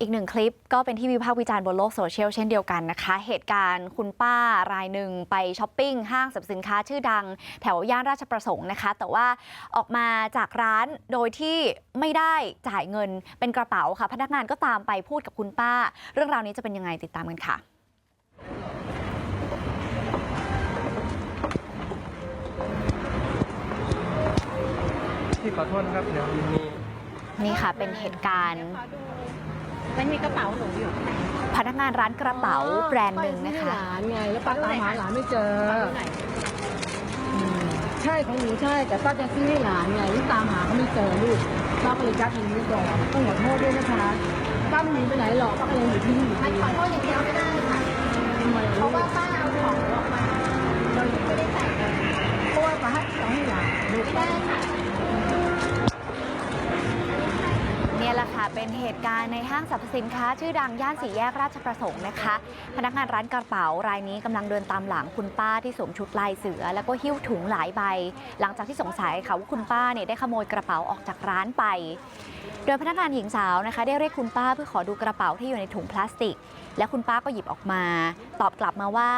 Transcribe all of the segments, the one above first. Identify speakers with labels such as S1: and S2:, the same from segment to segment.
S1: อีกหนึ่งคลิปก็เป็นที่วิพากษ์วิจารณ์บนโลกโซเชียลเช่นเดียวกันนะคะ เหตุการณ์คุณป้ารายหนึ่งไปช้อปปิ้งห้างสรรพสินค้าชื่อดัง แถวย่านราชประสงค์นะคะ แต่ว่าออกมาจากร้านโดยที่ไม่ได้จ่ายเงินเป็นกระเป๋าค่ะ พนักงานก็ตามไปพูดกับคุณป้า เรื่องราวนี้จะเป็นยังไงติดตามกันค่ะ
S2: พี่ขอโทษนะครับเดี๋ยวมี
S1: นี่ค่ะเป็นเหตุการณ์
S3: มันมีกระเป๋าหนูอยู่
S1: พนักงานร้านกระเป๋าแบรนด์หนึ่งนะคะ
S3: หลานไงแล้วป้าตามหาหลานไม่เจอ
S1: ม
S3: ใช่ของหนูใช่แต่ป้าจะซื้อให้หลานไงที่ตามหาเขาไม่เจอลูกป้าก็เลยจับหนีก่อนต้องขอโทษด้วยนะคะป้าไม่หนีไปไหนหรอกป้าก็ยังอยู่ที่นี่อยู่ดี
S4: ขอโทษอย่างเดียวไม่ได้ค่ะ
S3: ทำไม
S4: เพ
S3: ลู
S4: ราะ
S3: ก
S4: ว่าป้าเอาของ
S1: เป็นเหตุการณ์ในห้างสรรพสินค้า ชื่อดังย่านสี่แยกราชประสงค์นะคะ พนักงานร้านกระเป๋ารายนี้กำลังเดินตามหลังคุณป้าที่สวมชุดลายเสือ แล้วก็หิ้วถุงหลายใบ หลังจากที่สงสัยค่ะว่าคุณป้าเนี่ยได้ขโมยกระเป๋าออกจากร้านไป โดยพนักงานหญิงสาวนะคะได้เรียกคุณป้าเพื่อขอดูกระเป๋าที่อยู่ในถุงพลาสติก และคุณป้าก็หยิบออกมา ตอบกลับมาว่า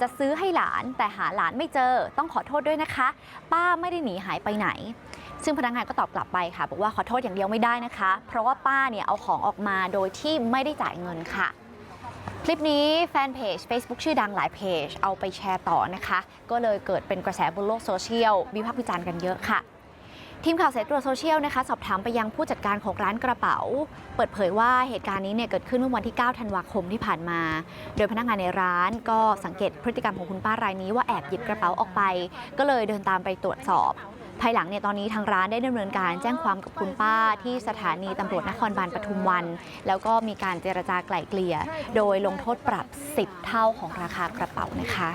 S1: จะซื้อให้หลานแต่หาหลานไม่เจอ ต้องขอโทษด้วยนะคะ ป้าไม่ได้หนีหายไปไหน ซึ่งพนักงานก็ตอบกลับไปค่ะ บอกว่าขอโทษอย่างเดียวไม่ได้นะคะ เพราะว่าป้าเนี่ยเอาของออกมาโดยที่ไม่ได้จ่ายเงินค่ะ คลิปนี้แฟนเพจ Facebook ชื่อดังหลายเพจ เอาไปแชร์ต่อนะคะ ก็เลยเกิดเป็นกระแสบนโลกโซเชียลวิพากษ์วิจารณ์กันเยอะค่ะทีมข่าวสายตรวจโซเชียลนะคะสอบถามไปยังผู้จัดการของร้านกระเป๋า เปิดเผยว่าเหตุการณ์นี้เนี่ยเกิดขึ้นเมื่อวันที่ 9 ธันวาคมที่ผ่านมา โดยพนักงานในร้านก็สังเกตพฤติกรรมของคุณป้ารายนี้ว่าแอบหยิบกระเป๋าออกไป ก็เลยเดินตามไปตรวจสอบ ภายหลังเนี่ยตอนนี้ทางร้านได้ดำเนินการแจ้งความกับคุณป้าที่สถานีตำรวจนครบาลปทุมวัน แล้วก็มีการเจรจาไกล่เกลี่ย โดยลงโทษปรับ 10 เท่าของราคากระเป๋านะคะ